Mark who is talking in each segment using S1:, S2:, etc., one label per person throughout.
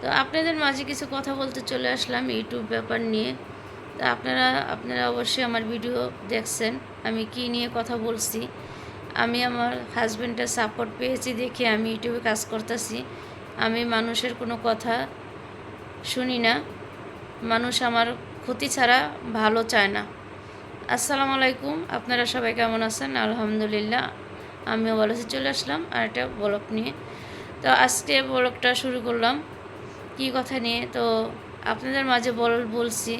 S1: তো আপনাদের মাঝে কিছু কথা বলতে চলে আসলাম ইউটিউব ব্যাপার নিয়ে। তো আপনারা আপনারা অবশ্যই আমার ভিডিও দেখছেন, আমি কি নিয়ে কথা বলছি। আমি আমার হাজব্যান্ডের সাপোর্ট পেয়েছি দেখে আমি ইউটিউবে কাজ করতেছি। আমি মানুষের কোনো কথা শুনি না। মানুষ আমার ক্ষতি ছাড়া ভালো চায় না। আসসালামু আলাইকুম, আপনারা সবাই কেমন আছেন? আলহামদুলিল্লাহ, আমিও ভালো আছি। চলে আসলাম আর একটা ব্লগ নিয়ে। তো আজকে ব্লগটা শুরু করলাম। কি কথা নিয়ে, তো আপনাদের মাঝে বল, বলছি,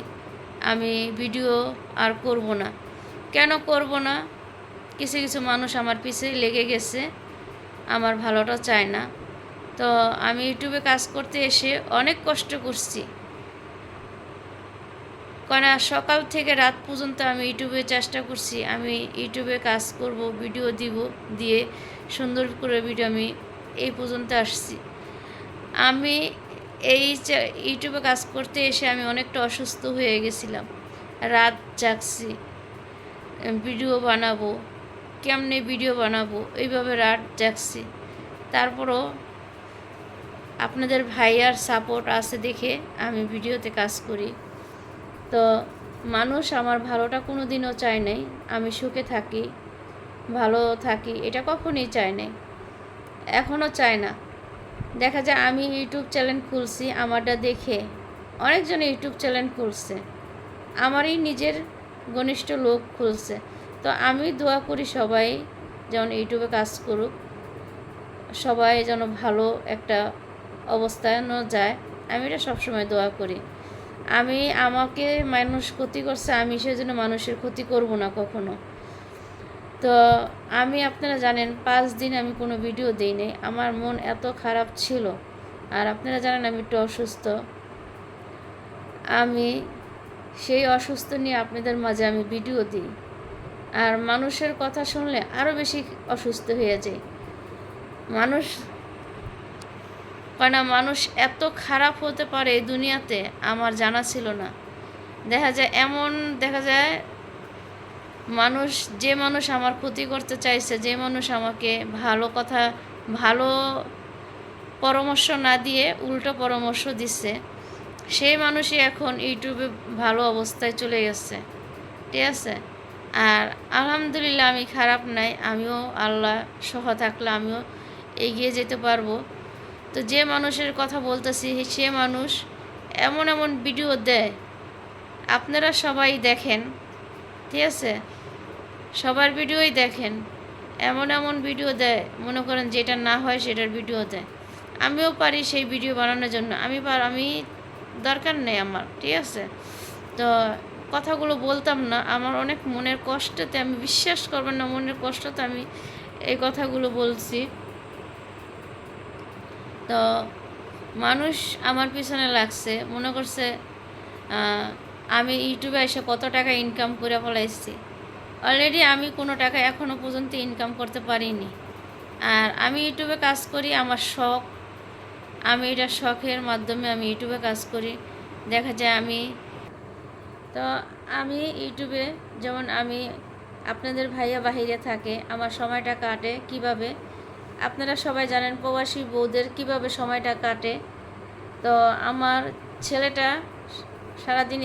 S1: আমি ভিডিও আর করব না। কেন করব না? কিছু কিছু মানুষ আমার পিছে লেগে গেছে, আমার ভালোটা চায় না। তো আমি ইউটিউবে কাজ করতে এসে অনেক কষ্ট করছি। কারণ সকাল থেকে রাত পর্যন্ত আমি ইউটিউবে চেষ্টা করছি, আমি ইউটিউবে কাজ করব, ভিডিও দিব, দিয়ে সুন্দর করে ভিডিও আমি এই পর্যন্ত আসছি। আমি এই ইউটিউবে কাজ করতে এসে আমি অনেকটা অসুস্থ হয়ে গেছিলাম। রাত জাগছি ভিডিও বানাবো, কেমনে ভিডিও বানাবো, এইভাবে রাত জাগছি। তারপরও আপনাদের ভাইয়ার সাপোর্ট আছে দেখে আমি ভিডিওতে কাজ করি। তো মানুষ আমার ভালোটা কোনো দিনও চায় নাই, আমি সুখে থাকি, ভালো থাকি, এটা কখনোই চায় নাই, এখনও চায় না। দেখা যায় আমি ইউটিউব চ্যানেল খুলছি, আমারটা দেখে অনেকজন ইউটিউব চ্যানেল খুলছে। আমারই নিজের ঘনিষ্ঠ লোক খুলছে। তো আমি দোয়া করি সবাই যেমন ইউটিউবে কাজ করুক, সবাই যেন ভালো একটা অবস্থানও যায়। আমি এটা সবসময় দোয়া করি। আমি আমাকে মানুষ ক্ষতি করছে, আমি সেজন্য মানুষের ক্ষতি করব না কখনো। তো আমি, আপনারা জানেন, পাঁচ দিন আমি কোনো ভিডিও দিই নাই। আমার মন এত খারাপ ছিল। আর আপনারা জানেন, আমি একটু অসুস্থ। আমি সেই অসুস্থ নিয়ে আপনাদের মাঝে আমি ভিডিও দিই। আর মানুষের কথা শুনলে আরও বেশি অসুস্থ হয়ে যায় মানুষ কেন মানুষ এত খারাপ হতে পারে এই দুনিয়াতে, আমার জানা ছিল না। দেখা যায় এমন, দেখা যায় মানুষ, যে মানুষ আমার ক্ষতি করতে চাইছে, যে মানুষ আমাকে ভালো কথা, ভালো পরামর্শ না দিয়ে উল্টো পরামর্শ দিচ্ছে, সেই মানুষই এখন ইউটিউবে ভালো অবস্থায় চলে গেছে। ঠিক আছে? আর আলহামদুলিল্লাহ আমি খারাপ নাই, আমিও আল্লাহ সহ থাকলে আমিও এগিয়ে যেতে পারব। তো যে মানুষের কথা বলতেছি, সে মানুষ এমন এমন ভিডিও দেয়, আপনারা সবাই দেখেন। ঠিক আছে? সবার ভিডিওই দেখেন। এমন এমন ভিডিও দেয়, মনে করেন যেটা না হয় সেটার ভিডিও দেয়। আমিও পারি সেই ভিডিও বানানোর জন্য। আমি পার আমি দরকার নেই আমার, ঠিক আছে? তো কথাগুলো বলতাম না। আমার অনেক মনের কষ্টতে আমি বিশ্বাস করবেন না, মনের কষ্টতে আমি এই কথাগুলো বলছি। তো মানুষ আমার পিছনে লাগছে, মনে করছে আমি ইউটিউবে এসে কত টাকা ইনকাম করে ফেলাইছি অলরেডি আমি কোনো টাকা এখনও পর্যন্ত ইনকাম করতে পারিনি। আর আমি ইউটিউবে কাজ করি, আমার শখ। আমি এটা শখের মাধ্যমে আমি ইউটিউবে কাজ করি। দেখা যায় আমি, তো আমি ইউটিউবে যেমন আমি আপনাদের ভাইয়া বাহিরে থাকে, আমার সময়টা কাটে কীভাবে? আপনারা সবাই জানেন প্রবাসী বউদের কীভাবে সময়টা কাটে। তো আমার ছেলেটা সারাদিন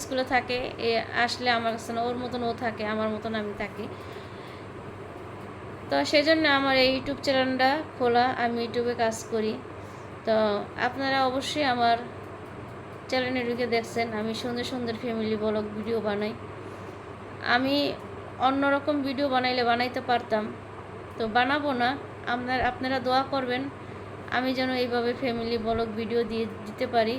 S1: স্কুলে থাকে, এ, আসলে আমার কাছে ওর মতন ও থাকে, আমার মতন আমি থাকি। তো সেই জন্য আমার এই ইউটিউব চ্যানেলটা খোলা, আমি ইউটিউবে কাজ করি। তো আপনারা অবশ্যই আমার চ্যানেলে ঢুকে দেখছেন, আমি সুন্দর সুন্দর ফ্যামিলি ব্লগ ভিডিও বানাই। আমি অন্যরকম ভিডিও বানাইলে বানাইতে পারতাম, তো বানাবো না, আপনার, আপনারা দোয়া করবেন, আমি যেন এইভাবে ফ্যামিলি ব্লগ ভিডিও দিয়ে দিতে পারি।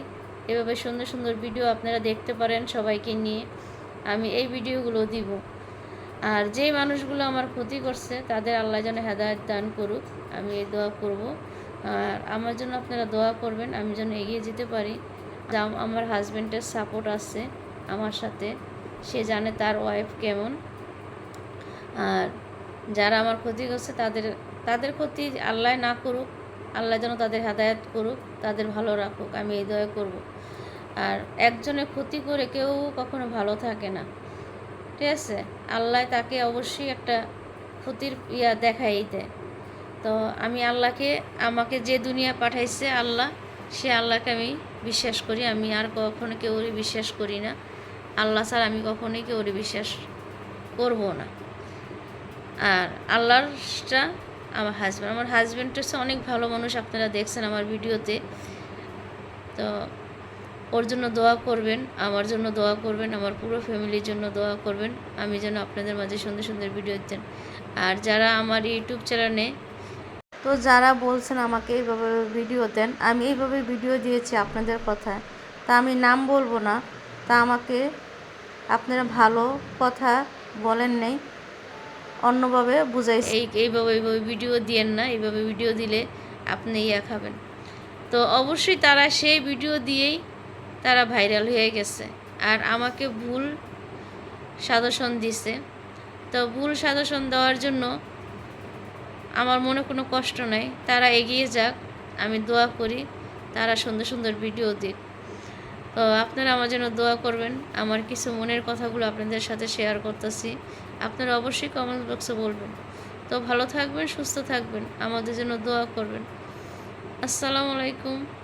S1: এভাবে সুন্দর সুন্দর ভিডিও আপনারা দেখতে পারেন সবাইকে নিয়ে। আমি এই ভিডিওগুলো দিব। আর যেই মানুষগুলো আমার ক্ষতি করছে, তাদের আল্লাহ যেন হেদায়ত দান করুক। আমি এই দোয়া করব। আর আমার জন্য আপনারা দোয়া করবেন, আমি যেন এগিয়ে যেতে পারি। আমার হাজব্যান্ডের সাপোর্ট আছে আমার সাথে। সে জানে তার ওয়াইফ কেমন। আর যারা আমার ক্ষতি করছে, তাদের তাদের ক্ষতি আল্লাহ না করুক। আল্লাহ যেন তাদের হেদায়ত করুক, তাদের ভালো রাখুক। আমি এই দয়া করব। আর একজনের ক্ষতি করে কেউ কখনো ভালো থাকে না। ঠিক আছে? আল্লাহ তাকে অবশ্যই একটা ক্ষতির ইয়া দেখাই দেয় তো আমি আল্লাহকে, আমাকে যে দুনিয়া পাঠাইছে আল্লাহ, সে আল্লাহকে আমি বিশ্বাস করি। আমি আর কখনো কেউরই বিশ্বাস করি না। আল্লাহ ছাড়া আমি কখনোই কেউরই বিশ্বাস করব না। আর আল্লাহরটা আমার হাজব্যান্ড আমার হাজব্যান্ড হচ্ছে অনেক ভালো মানুষ, আপনারা দেখছেন আমার ভিডিওতে তো ওর জন্য দোয়া করবেন, আমার জন্য দোয়া করবেন, আমার পুরো ফ্যামিলির জন্য দোয়া করবেন। আমি যেন আপনাদের মাঝে সুন্দর সুন্দর ভিডিও দিতেন। আর যারা আমার ইউটিউব চ্যানেলে তো যারা বলছেন আমাকে এইভাবে ভিডিও দেন, আমি এইভাবে ভিডিও দিয়েছি আপনাদের কথায়। তা আমি নাম বলব না, তা আমাকে আপনারা ভালো কথা বলেন নাই, অন্যভাবে বুঝাই এই, এইভাবে এইভাবে ভিডিও দিয়েন না, এইভাবে ভিডিও দিলে আপনি ইয়া খাবেন তো অবশ্যই তারা সেই ভিডিও দিয়েই তারা ভাইরাল হয়ে গেছে। আর আমাকে ভুল সাজেশন দিছে। তো ভুল সাজেশন দেওয়ার জন্য আমার মনে কোনো কষ্ট নাই। তারা এগিয়ে যাক, আমি দোয়া করি, তারা সুন্দর সুন্দর ভিডিও দিক। তো আপনারা আমার জন্য দোয়া করবেন। আমার কিছু মনের কথাগুলো আপনাদের সাথে শেয়ার করতেছি। আপনারা অবশ্যই কমেন্ট বক্সে বলবেন। তো ভালো থাকবেন, সুস্থ থাকবেন। আমাদের জন্য দোয়া করবেন। আসসালামু আলাইকুম।